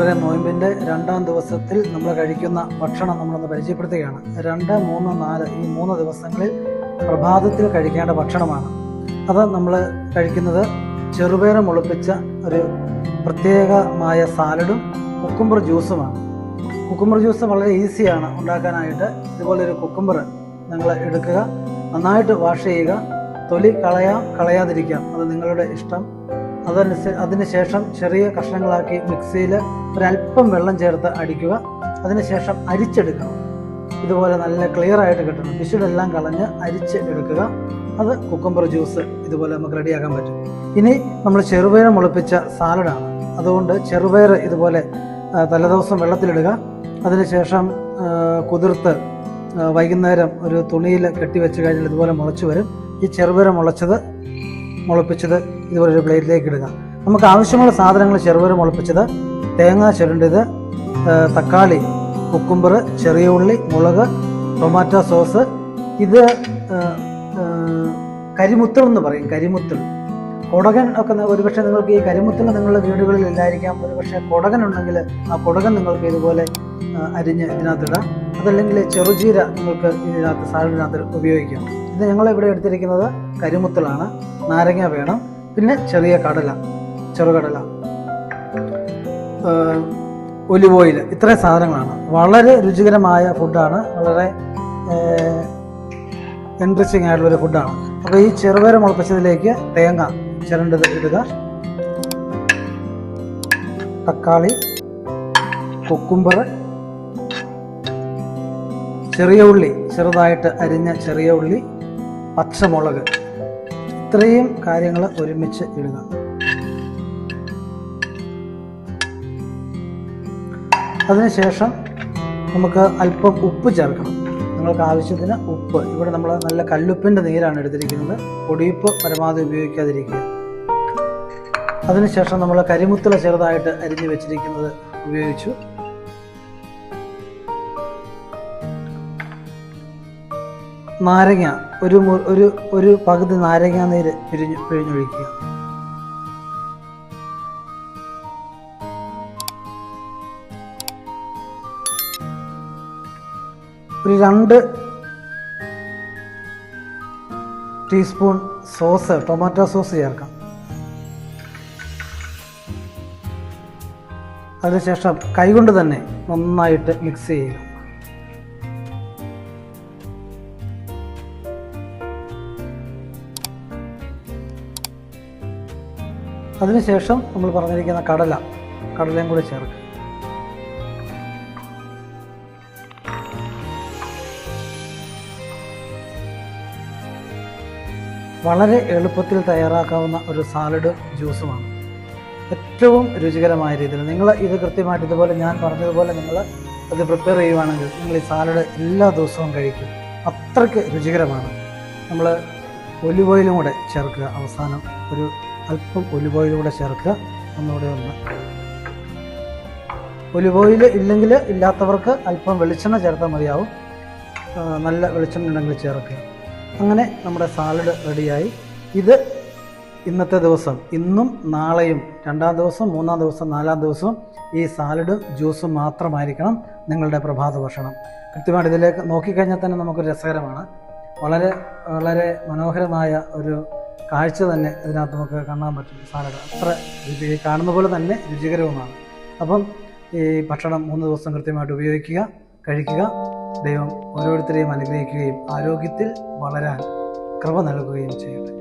ചെറുപയർ നോയമ്പിന്റെ രണ്ടാം ദിവസത്തിൽ നമ്മൾ കഴിക്കുന്ന ഭക്ഷണം നമ്മളൊന്ന് പരിചയപ്പെടുത്തുകയാണ്. രണ്ട് മൂന്ന് നാല് ഈ മൂന്ന് ദിവസങ്ങളിൽ പ്രഭാതത്തിൽ കഴിക്കേണ്ട ഭക്ഷണമാണ്. അത് നമ്മൾ കഴിക്കുന്നത് ചെറുപയർ മുളപ്പിച്ച ഒരു പ്രത്യേകമായ സാലഡും കുക്കുംബർ ജ്യൂസുമാണ്. കുക്കുംബർ ജ്യൂസ് വളരെ ഈസിയാണ് ഉണ്ടാക്കാനായിട്ട്. ഇതുപോലെ ഒരു കുക്കുംബർ നിങ്ങൾ എടുക്കുക. നന്നായിട്ട് വാഷ് ചെയ്യുക. തൊലി കളയാം കളയാതിരിക്കാം. അത് നിങ്ങളുടെ ഇഷ്ടം. അതനുസരിച്ച് അതിനുശേഷം ചെറിയ കഷ്ണങ്ങളാക്കി മിക്സിയിൽ ഒരല്പം വെള്ളം ചേർത്ത് അടിക്കുക. അതിനുശേഷം അരിച്ചെടുക്കണം. ഇതുപോലെ നല്ല ക്ലിയർ ആയിട്ട് കിട്ടണം. വിശുടെല്ലാം കളഞ്ഞ് അരിച്ച് എടുക്കുക അത് കുക്കുംബർ ജ്യൂസ് ഇതുപോലെ നമുക്ക് റെഡിയാക്കാൻ പറ്റും. ഇനി നമ്മൾ ചെറുപയർ മുളപ്പിച്ച സാലഡാണ്. അതുകൊണ്ട് ചെറുപയർ ഇതുപോലെ തലേദിവസം വെള്ളത്തിലിടുക. അതിനുശേഷം കുതിർത്ത് വൈകുന്നേരം ഒരു തുണിയിൽ കെട്ടിവെച്ച് കഴിഞ്ഞാൽ ഇതുപോലെ മുളച്ചു വരും. ഈ ചെറുപയർ മുളച്ചത് മുളപ്പിച്ചത് ഇതുപോലെ ഒരു പ്ലേറ്റിലേക്ക് ഇടുക. നമുക്ക് ആവശ്യമുള്ള സാധനങ്ങൾ ചെറുപയർ മുളപ്പിച്ചത് തേങ്ങ ചുരണ്ടിയത് തക്കാളി കുക്കുംബർ ചെറിയ ഉള്ളി മുളക് ടൊമാറ്റോ സോസ്. ഇത് ആ, എന്ന് പറയും കരിമുത്തൽ. കൊടകൻ ഒക്കെ ഒരുപക്ഷെ നിങ്ങൾക്ക് ഈ കരിമുത്തൽ നിങ്ങളുടെ വീടുകളിൽ ഇല്ലായിരിക്കാം. ഒരുപക്ഷെ കൊടകൻ ഉണ്ടെങ്കിൽ ആ കൊടകൻ നിങ്ങൾക്ക് ഇതുപോലെ അരിഞ്ഞ് ഇതിനകത്തിടാം. അതല്ലെങ്കിൽ ചെറുചീര നിങ്ങൾക്ക് ഇതിനകത്ത് സാലഡിനകത്ത് ഉപയോഗിക്കാം. ഇത് ഞങ്ങളിവിടെ എടുത്തിരിക്കുന്നത് കരിമുത്തലാണ്. നാരങ്ങ വേണം. പിന്നെ ചെറിയ കടല ചെറുകടല. ഒലിവ് ഓയിൽ ഇത്രയും സാധനങ്ങളാണ്. വളരെ രുചികരമായ ഫുഡാണ് വളരെ ഇൻട്രസ്റ്റിംഗ് ആയിട്ടുള്ള ഒരു ഫുഡാണ് അപ്പോൾ ഈ ചെറുപയർ മുളപ്പിച്ചതിലേക്ക് തേങ്ങ ചിരണ്ടത് ഇടുക. തക്കാളി കൊക്കുംബർ ചെറിയ ഉള്ളി ചെറുതായിട്ട് അരിഞ്ഞ ചെറിയ ഉള്ളി പച്ചമുളക്. ഇത്രയും കാര്യങ്ങൾ ഒരുമിച്ച് ഇടുക. അതിനുശേഷം നമുക്ക് അല്പം ഉപ്പ് ചേർക്കണം. നിങ്ങൾക്ക് ആവശ്യത്തിന് ഉപ്പ്. ഇവിടെ നമ്മൾ നല്ല കല്ലുപ്പിന്റെ നീരാണ് എടുത്തിരിക്കുന്നത്. പൊടിയുപ്പ് പരമാവധി ഉപയോഗിക്കാതിരിക്കുക. അതിനുശേഷം നമ്മൾ കരിമുത്തല ചെറുതായിട്ട് അരിഞ്ഞു വെച്ചിരിക്കുന്നത് ഉപയോഗിച്ചു. നാരങ്ങ ഒരു ഒരു ഒരു പകുതി നാരങ്ങ നീര് പിരിഞ്ഞു പിഴിഞ്ഞൊഴിക്കുക. ഒരു രണ്ട് ടീസ്പൂൺ സോസ് ടൊമാറ്റോ സോസ് ചേർക്കാം. അതിനുശേഷം കൈകൊണ്ട് തന്നെ നന്നായിട്ട് മിക്സ് ചെയ്യുക. അതിനുശേഷം നമ്മൾ പറഞ്ഞിരിക്കുന്ന കടല കടലയും കൂടി ചേർക്കുക. വളരെ എളുപ്പത്തിൽ തയ്യാറാക്കാവുന്ന ഒരു സാലഡ് ജ്യൂസുമാണ് ഏറ്റവും രുചികരമായ രീതിയിൽ. നിങ്ങൾ ഇത് കൃത്യമായിട്ട് ഇതുപോലെ ഞാൻ പറഞ്ഞതുപോലെ നിങ്ങൾ അത് പ്രിപ്പയർ ചെയ്യുവാണെങ്കിൽ നിങ്ങൾ ഈ സാലഡ് എല്ലാ ദിവസവും കഴിക്കും. അത്രയ്ക്ക് രുചികരമാണ്. നമ്മൾ ഒലിവ് ഓയിലും കൂടെ ചേർക്കുക. അവസാനം ഒരു അല്പം ഒലിവ് ഓയിൽ കൂടെ ചേർക്കുക. ഒന്നുകൂടെ ഒന്ന്. ഒലിവ് ഓയിൽ ഇല്ലെങ്കിൽ ഇല്ലാത്തവർക്ക് അല്പം വെളിച്ചെണ്ണ ചേർത്താൽ മതിയാവും. നല്ല വെളിച്ചെണ്ണ ഉണ്ടെങ്കിൽ ചേർക്കുക. അങ്ങനെ നമ്മുടെ സാലഡ് റെഡിയായി. ഇത് ഇന്നത്തെ ദിവസം ഇന്നും നാളെയും രണ്ടാം ദിവസം മൂന്നാം ദിവസം നാലാം ദിവസവും ഈ സാലഡും ജ്യൂസും മാത്രമായിരിക്കണം നിങ്ങളുടെ പ്രഭാത ഭക്ഷണം. കൃത്യമായിട്ട് ഇതിലേക്ക് നോക്കിക്കഴിഞ്ഞാൽ തന്നെ നമുക്കൊരു രസകരമാണ്. വളരെ വളരെ മനോഹരമായ ഒരു കാഴ്ച തന്നെ ഇതിനകത്ത് നമുക്ക് കാണാൻ പറ്റും. സാലഡ് അത്ര രുചി കാണുന്ന പോലെ തന്നെ രുചികരവുമാണ്. അപ്പം ഈ ഭക്ഷണം മൂന്ന് ദിവസം കൃത്യമായിട്ട് ഉപയോഗിക്കുക കഴിക്കുക. ദൈവം ഓരോരുത്തരെയും അനുഗ്രഹിക്കുകയും ആരോഗ്യത്തിൽ വളരാൻ കൃപ നൽകുകയും ചെയ്യട്ടെ.